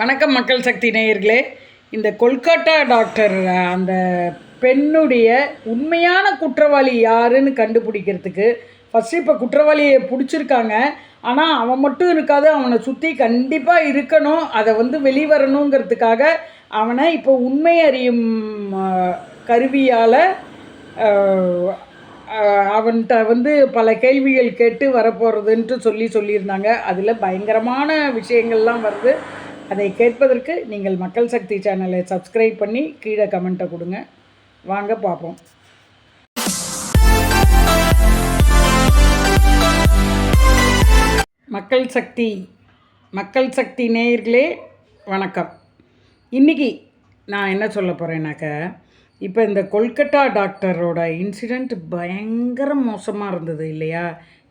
வணக்கம் மக்கள் சக்தி நேயர்களே. இந்த கொல்கட்டா டாக்டர் அந்த பெண்ணுடைய உண்மையான குற்றவாளி யாருன்னு கண்டுபிடிக்கிறதுக்கு ஃபஸ்ட்டு இப்போ குற்றவாளியை பிடிச்சிருக்காங்க. ஆனால் அவன் மட்டும் இருக்காது அவனை சுற்றி கண்டிப்பாக இருக்கணும் அதை வந்து வெளிவரணுங்கிறதுக்காக அவனை இப்போ உண்மை அறியும் கருவியால் அவன்கிட்ட வந்து பல கேள்விகள் கேட்டு வரப்போகிறதுன்ட்டு சொல்லி சொல்லியிருந்தாங்க. அதில் பயங்கரமான விஷயங்கள்லாம் வருது. அதை கேட்பதற்கு நீங்கள் மக்கள் சக்தி சேனலை சப்ஸ்கிரைப் பண்ணி கீழே கமெண்ட்டை கொடுங்க. வாங்க பார்ப்போம். மக்கள் சக்தி மக்கள் சக்தி நேயர்களே வணக்கம். இன்றைக்கி நான் என்ன சொல்ல போகிறேன்னாக்க இப்போ இந்த கொல்கட்டா டாக்டரோட இன்சிடெண்ட் பயங்கர மோசமாக இருந்தது இல்லையா?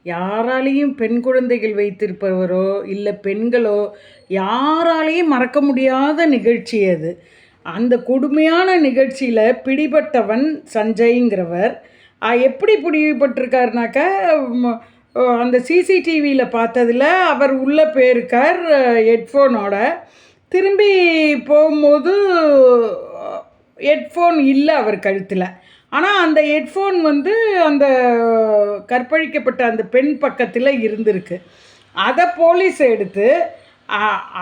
யாராலையும் பெண் குழந்தைகள் வைத்திருப்பவரோ இல்லை பெண்களோ யாராலையும் மறக்க முடியாத நிகழ்ச்சி அது. அந்த கொடுமையான நிகழ்ச்சியில் பிடிபட்டவன் சஞ்சய்ங்கிறவர். எப்படி பிடிபட்டிருக்காருனாக்கா அந்த சிசிடிவியில் பார்த்ததில் அவர் உள்ளே போயிருக்கார் ஹெட்ஃபோனோட. திரும்பி போகும்போது ஹெட்ஃபோன் இல்லை அவர் கழுத்தில். ஆனால் அந்த ஹெட்ஃபோன் வந்து அந்த கற்பழிக்கப்பட்ட அந்த பெண் பக்கத்தில் இருந்திருக்கு. அதை போலீஸ் எடுத்து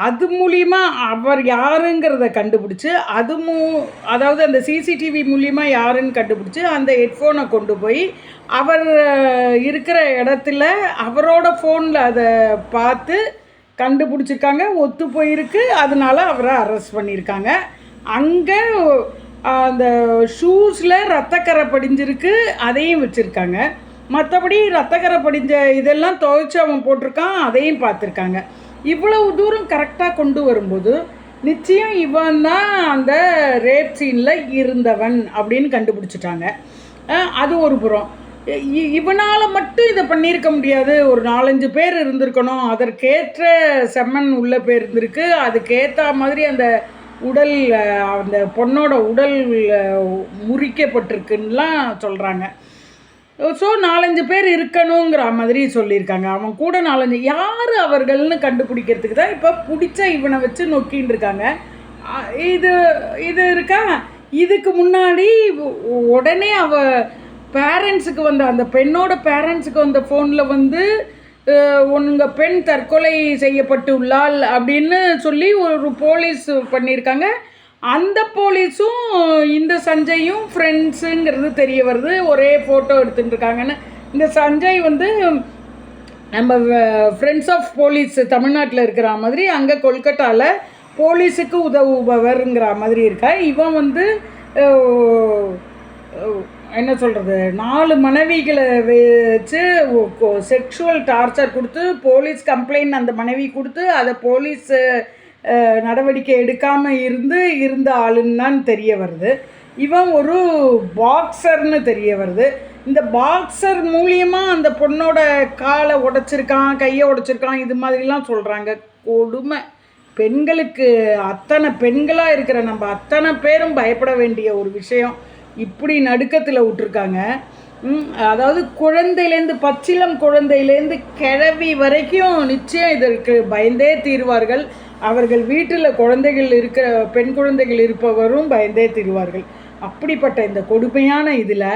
அது மூலிமா அவர் யாருங்கிறத கண்டுபிடிச்சி அது மூ அதாவது அந்த சிசிடிவி மூலிமா யாருன்னு கண்டுபிடிச்சி அந்த ஹெட்ஃபோனை கொண்டு போய் அவர் இருக்கிற இடத்துல அவரோட ஃபோனில் அதை பார்த்து கண்டுபிடிச்சிருக்காங்க ஒத்து போயிருக்கு. அதனால அவரை அரெஸ்ட் பண்ணியிருக்காங்க. அங்கே அந்த ஷூஸில் ரத்தக்கரை படிஞ்சிருக்கு அதையும் வச்சுருக்காங்க. மற்றபடி ரத்தக்கரை படிஞ்ச இதெல்லாம் துவைச்சு அவன் போட்டிருக்கான் அதையும் பார்த்துருக்காங்க. இவ்வளவு தூரம் கரெக்டாக கொண்டு வரும்போது நிச்சயம் இவன் தான் அந்த ரேப் சீனில் இருந்தவன் அப்படின்னு கண்டுபிடிச்சிட்டாங்க. அது ஒரு புறம். இ- மட்டும் இதை பண்ணியிருக்க முடியாது. ஒரு நாலஞ்சு பேர் இருந்திருக்கணும். அதற்கேற்ற செம்மன் உள்ள பேர் இருந்திருக்கு அதுக்கேற்ற மாதிரி அந்த உடல் அந்த பொண்ணோட உடல் முறிக்கப்பட்டிருக்குன்னெலாம் முறிக்கப்பட்டிருக்குன்னுலாம் சொல்கிறாங்க ஸோ நாலஞ்சு பேர் இருக்கணுங்கிற மாதிரி சொல்லியிருக்காங்க. அவன் கூட நாலஞ்சு யார் அவர்கள்னு கண்டுபிடிக்கிறதுக்கு தான் இப்போ பிடிச்ச இவனை வச்சு நொக்கின்னு இருக்காங்க. இது இது இருக்கா? இதுக்கு முன்னாடி உடனே அவ பேரண்ட்ஸுக்கு வந்த அந்த பெண்ணோட பேரண்ட்ஸுக்கு வந்த ஃபோனில் வந்து உங்கள் பெண் தற்கொலை செய்யப்பட்டு உள்ளாள் அப்படின்னு சொல்லி ஒரு போலீஸ் பண்ணியிருக்காங்க. அந்த போலீஸும் இந்த சஞ்சயும் ஃப்ரெண்ட்ஸுங்கிறது தெரிய வருது. ஒரே ஃபோட்டோ எடுத்துட்டு இருக்காங்கன்னு. இந்த சஞ்சய் வந்து நம்ம ஃப்ரெண்ட்ஸ் ஆஃப் போலீஸ் தமிழ்நாட்டில் இருக்கிற மாதிரி அங்கே கொல்கட்டாவில் போலீஸுக்கு உதவுபவருங்கிற மாதிரி இருக்கா. இவன் வந்து என்ன சொல்கிறது நாலு மனைவிகளை வச்சு செக்ஷுவல் டார்ச்சர் கொடுத்து போலீஸ் கம்ப்ளைண்ட் அந்த மனைவி கொடுத்து அதை போலீஸ் நடவடிக்கை எடுக்காமல் இருந்து இருந்த ஆளுன்னு தான் தெரிய வருது. இவன் ஒரு பாக்ஸர்னு தெரிய வருது. இந்த பாக்ஸர் மூலியமாக அந்த பொண்ணோட காலை உடைச்சிருக்கான் கையை உடைச்சிருக்கான் இது மாதிரிலாம் சொல்கிறாங்க கொடுமை. பெண்களுக்கு அத்தனை பெண்களாக இருக்கிற நம்ம அத்தனை பேரும் பயப்பட வேண்டிய ஒரு விஷயம். இப்படி நடுக்கத்தில் விட்டுருக்காங்க. அதாவது குழந்தையிலேருந்து பச்சிலம் குழந்தையிலேருந்து கிழவி வரைக்கும் நிச்சயம் இதற்கு பயந்தே தீர்வார்கள். அவர்கள் வீட்டில் குழந்தைகள் இருக்கிற பெண் குழந்தைகள் இருப்பவரும் பயந்தே தீர்வார்கள். அப்படிப்பட்ட இந்த கொடுமையான இதில்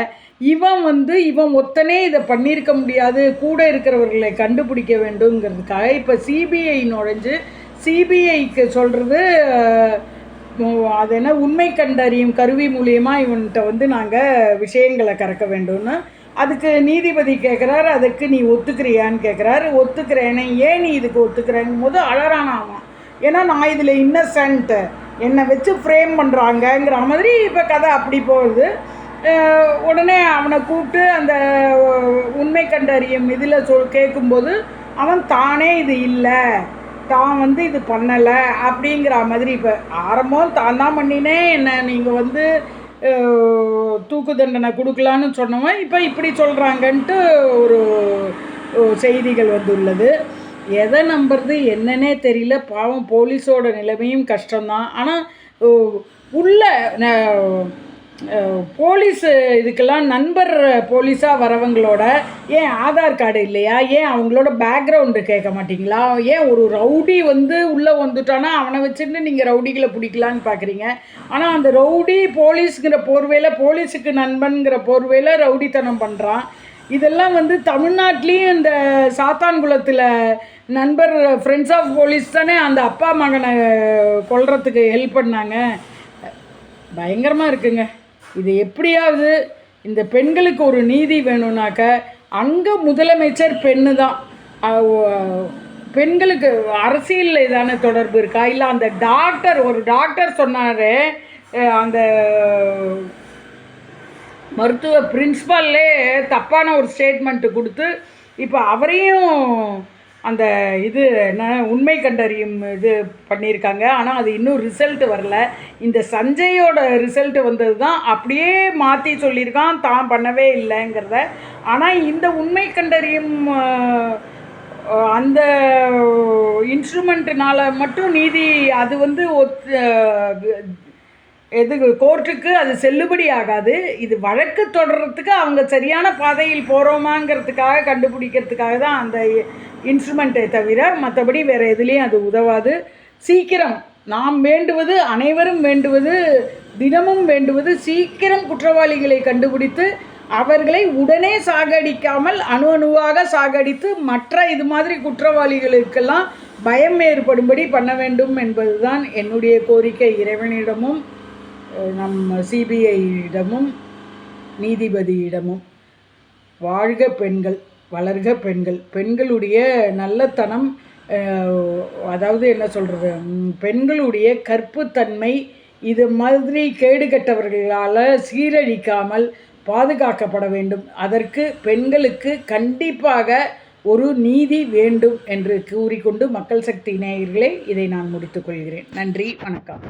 இவன் வந்து இவன் ஒத்தனே இதை பண்ணியிருக்க முடியாது. கூட இருக்கிறவர்களை கண்டுபிடிக்க வேண்டுங்கிறதுக்காக இப்போ சிபிஐ நுழைஞ்சு சிபிஐக்கு சொல்கிறது அது என்ன உண்மை கண்டறியும் கருவி மூலியமாக இவன்கிட்ட வந்து நாங்கள் விஷயங்களை கறக்க வேண்டும்னு. அதுக்கு நீதிபதி கேட்குறாரு அதுக்கு நீ ஒத்துக்கிறியான்னு கேட்குறாரு ஒத்துக்கிறேனே ஏன் நீ இதுக்கு ஒத்துக்கிறேங்கும் போது அழறானா அவன். ஏன்னா நான் இதில் இன்னசென்ட்டு என்னை வச்சு ஃப்ரேம் பண்ணுறாங்கங்கிற மாதிரி இப்போ கதை அப்படி போகுது. உடனே அவனை கூப்பிட்டு அந்த உண்மை கண்டறியும் இதில் சொல் கேட்கும்போது அவன் தானே இது இல்லை. தான் வந்து இது பண்ணலை அப்படிங்கிற மாதிரி இப்போ ஆரம்பம் தான் தான் பண்ணினே என்ன நீங்கள் வந்து தூக்கு தண்டனை கொடுக்கலான்னு சொன்னவன் இப்போ இப்படி சொல்கிறாங்கன்ட்டு ஒரு செய்திகள் வந்துள்ளது. எதை நம்புறது என்னன்னே தெரியல. பாவம் போலீஸோட நிலைமையும் கஷ்டம்தான். ஆனால் உள்ள போலீஸ் இதுக்கெல்லாம் நண்பர் போலீஸாக வரவங்களோட ஏன் ஆதார் கார்டு இல்லையா? ஏன் அவங்களோட பேக்ரவுண்டு கேட்க மாட்டிங்களா? ஏன் ஒரு ரவுடி வந்து உள்ளே வந்துட்டானா? அவனை வச்சுட்டு நீங்கள் ரவுடிகளை பிடிக்கலான்னு பார்க்குறீங்க ஆனால் அந்த ரவுடி போலீஸுங்கிற போர்வையில் போலீஸுக்கு நண்பன்கிற போர்வையில் ரவுடித்தனம் பண்ணுறான் இதெல்லாம் வந்து தமிழ்நாட்டிலையும் இந்த சாத்தான்குளத்தில் நண்பர் ஃப்ரெண்ட்ஸ் ஆஃப் போலீஸ் தானே அந்த அப்பா மகனை கொல்றதுக்கு ஹெல்ப் பண்ணாங்க. பயங்கரமாக இருக்குங்க. இது எப்படியாவது இந்த பெண்களுக்கு ஒரு நீதி வேணும்னாக்க அங்கே முதலமைச்சர் பெண்ணு தான். பெண்களுக்கு அரசியலில் இதான தொடர்பு இருக்கா? இல்லை அந்த டாக்டர் ஒரு டாக்டர் சொன்னார் அந்த மருத்துவ பிரின்ஸ்பால்லே தப்பான ஒரு ஸ்டேட்மெண்ட்டு கொடுத்து இப்போ அவரையும் அந்த இது என்ன உண்மை கண்டறியும் இது பண்ணியிருக்காங்க. ஆனால் அது இன்னும் ரிசல்ட்டு வரல. இந்த சஞ்சயோட ரிசல்ட் வந்தது தான் அப்படியே மாற்றி சொல்லியிருக்கான். தான் பண்ணவே இல்லைங்கிறத. ஆனால் இந்த உண்மை கண்டறியும் அந்த இன்ஸ்ட்ருமெண்ட்டுனால் மட்டும் நீதி அது வந்து ஒத்து எது கோர்ட்டுக்கு அது செல்லுபடி ஆகாது. இது வழக்கு தொடர்றதுக்கு அவங்க சரியான பாதையில் போகிறோமாங்கிறதுக்காக கண்டுபிடிக்கிறதுக்காக தான் அந்த இன்ஸ்ட்ருமெண்ட்டை தவிர மற்றபடி வேறு எதுலேயும் அது உதவாது. சீக்கிரம் நாம் வேண்டுவது அனைவரும் வேண்டுவது தினமும் வேண்டுவது சீக்கிரம் குற்றவாளிகளை கண்டுபிடித்து அவர்களை உடனே சாகடிக்காமல் அணு அணுவாக சாகடித்து மற்ற இது மாதிரி குற்றவாளிகளுக்கெல்லாம் பயம் ஏற்படும்படி பண்ண வேண்டும் என்பதுதான் என்னுடைய கோரிக்கை. இறைவனிடமும் நம் சிபிஐயிடமும் நீதிபதியிடமும் வாழ்க பெண்கள் வளர்க பெண்கள். பெண்களுடைய நல்லத்தனம் அதாவது என்ன சொல்கிறது பெண்களுடைய கற்புத்தன்மை இது மாதிரி கேடுகட்டவர்களால் சீரழிக்காமல் பாதுகாக்கப்பட வேண்டும். அதற்கு பெண்களுக்கு கண்டிப்பாக ஒரு நீதி வேண்டும் என்று கூறிக்கொண்டு மக்கள் சக்தி நேயர்களே இதை நான் முடித்துக்கொள்கிறேன் நன்றி வணக்கம்.